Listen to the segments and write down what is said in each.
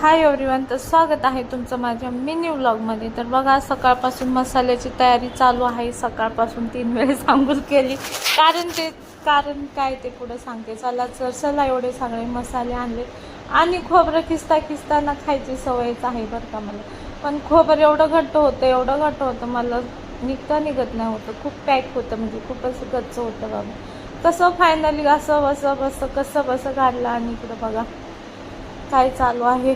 Hi everyone तर स्वागत आहे तुमचं माझ्या मिनी व्लॉगमध्ये तर बघा सकाळपासून मसाल्याची तयारी चालू आहे. सकाळपासून तीन वेळेस आंघोळ केली. कारण ते कारण काय ते पुढं सांगते. चला तर चला एवढे सगळे मसाले आणले. आणि खोबरं खिस्ता खिस्ताना खायची सवयच आहे बरं का मला. पण खोबरं एवढं घट्ट होतं एवढं घट्ट होतं मला निघता निघत नाही होतं. खूप पॅक होतं म्हणजे खूपच गच्च होतं बाबा. कसं फायनली असं बसं बसं कसं बसं काढलं आणि इकडं बघा. काय चालू आहे?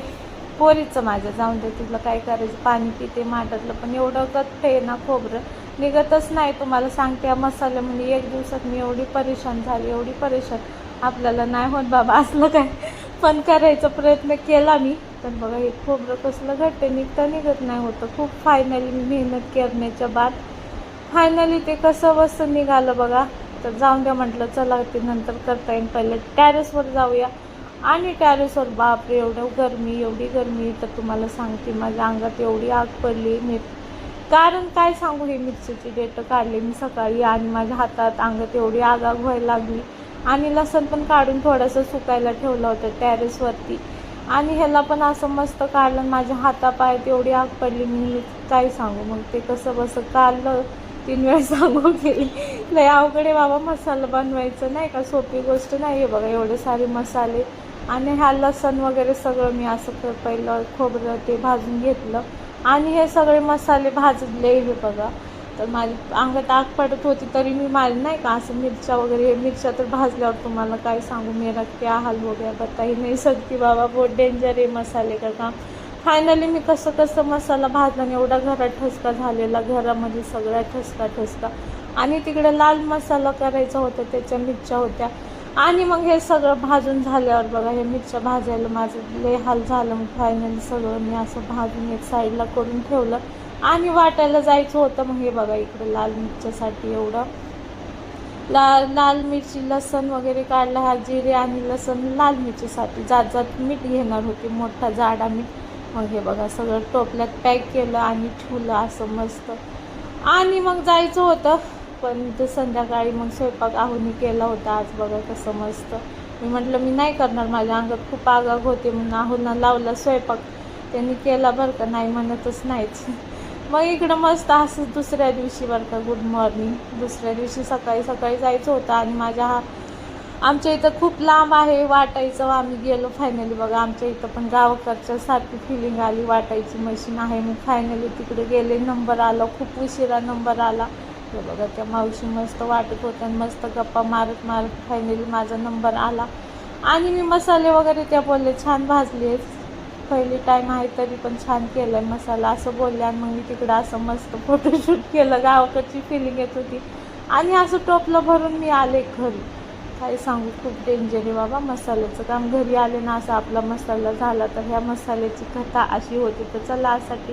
पोरीचं माझ्या जाऊन दे तिथलं काय करायचं? पाणी पिते माठातलं पण एवढं गत्त आहे ना खोबरं. निघतच नाही तुम्हाला सांगते या म्हणजे एक दिवसात मी एवढी परेशान झाली एवढी परेशान. आपल्याला नाही होत बाबा असलं काय? पण करायचा प्रयत्न केला मी. तर बघा हे खोबरं कसलं घट्ट निघता निघत नाही होतं. खूप फायनली मेहनत करण्याच्या बाद फायनली ते कसं बसं निघालं बघा. तर जाऊन द्या म्हटलं चला ते नंतर करता येईल. पहिले टॅरेसवर जाऊया. आणि टॅरेसवर बापरे एवढं गरमी एवढी गरमी तर तुम्हाला सांगते माझ्या अंगात एवढी आग पडली मी. कारण काय सांगू हे मिरचीची डेटं काढली मी सकाळी आणि माझ्या हातात अंगात एवढी आग आग व्हायला लागली. आणि लसण पण काढून थोडंसं सुकायला ठेवलं होतं टॅरेसवरती आणि ह्याला पण असं मस्त काढलं माझ्या हातापायात एवढी आग पडली मी काय सांगू मग ते कसं बसं काढलं तीन वेळा सांगू गेली नाही अवघडे बाबा मसाला बनवायचं नाही का सोपी गोष्ट नाही आहे बघा एवढे सारे मसाले. आणि ह्या लसण वगैरे सगळं मी असं पहिलं खोबरं ते भाजून घेतलं. आणि हे सगळे मसाले भाजले हे बघा. तर माझी अंगात आग पडत होती तरी मी माझी नाही का? असं मिरच्या वगैरे हे मिरच्या तर भाजल्यावर तुम्हाला काय सांगू? मेरा क्या हाल हो गया बताई नाही सकती बाबा. बहुत डेंजर आहे मसाले का काम? फायनली मी कसं कसं मसाला भाजला आणि एवढा घरात ठसका झालेला. घरामध्ये सगळ्या ठसका ठसका. आणि तिकडे लाल मसाला करायचा होता त्याच्या मिरच्या होत्या. आणि मग हे सगळं भाजून झाल्यावर बघा हे मिरच्या भाजायला माझं लय हाल झालं. मग फायनली सगळं मी असं भाजून एक साईडला करून ठेवलं. आणि वाटायला जायचं होतं मग हे बघा इकडे लाल मिरच्यासाठी एवढं. ला लाल मिरची लसण वगैरे काढला हा जिरे आणि लसण लाल मिरचीसाठी. जात जात मीठ घेणार होती मोठा जाडा मीठ. मग हे बघा सगळं टोपल्यात पॅक केलं आणि ठेवलं असं मस्त. आणि मग जायचं होतं. पण ते संध्याकाळी मग स्वयंपाक आहुनी केला होता. आज बघा कसं मस्त. मी म्हटलं मी नाही करणार. माझ्या अंगात खूप आगाग होते म्हणून आहुना लावला स्वयंपाक. त्यांनी केला बरं का? नाही म्हणतच नाहीच मग इकडं मस्त असं दुसऱ्या दिवशी बरं का गुड मॉर्निंग दुसऱ्या दिवशी सकाळी सकाळी जायचं होतं आणि माझ्या हा आमच्या इथं खूप लांब आहे वाटायचं. आम्ही गेलो फायनली बघा आमच्या इथं पण गावकडच्या सारखी फिलिंग आली. वाटायची मशीन आहे मी फायनली तिकडे गेले. नंबर आला. खूप उशिरा नंबर आला. हे बघा त्या मावशी मस्त वाटत होत्या आणि मस्त गप्पा मारत मारत फायनली माझा नंबर आला. आणि मी मसाले वगैरे त्या बोलले छान भाजले पहिली टाईम आहे तरी पण छान केलं आहे मसाला. असं बोलले आणि मग मी तिकडं असं मस्त फोटोशूट केलं. गावाकडची फिलिंग येत होती. आणि असं टोपलं भरून मी आले घरी. काय सांगू खूप डेंजर आहे बाबा. मसाल्याचं काम घरी आले ना असं आपला मसाला झाला तर ह्या मसाल्याची कथा अशी होती. तर चला असाठी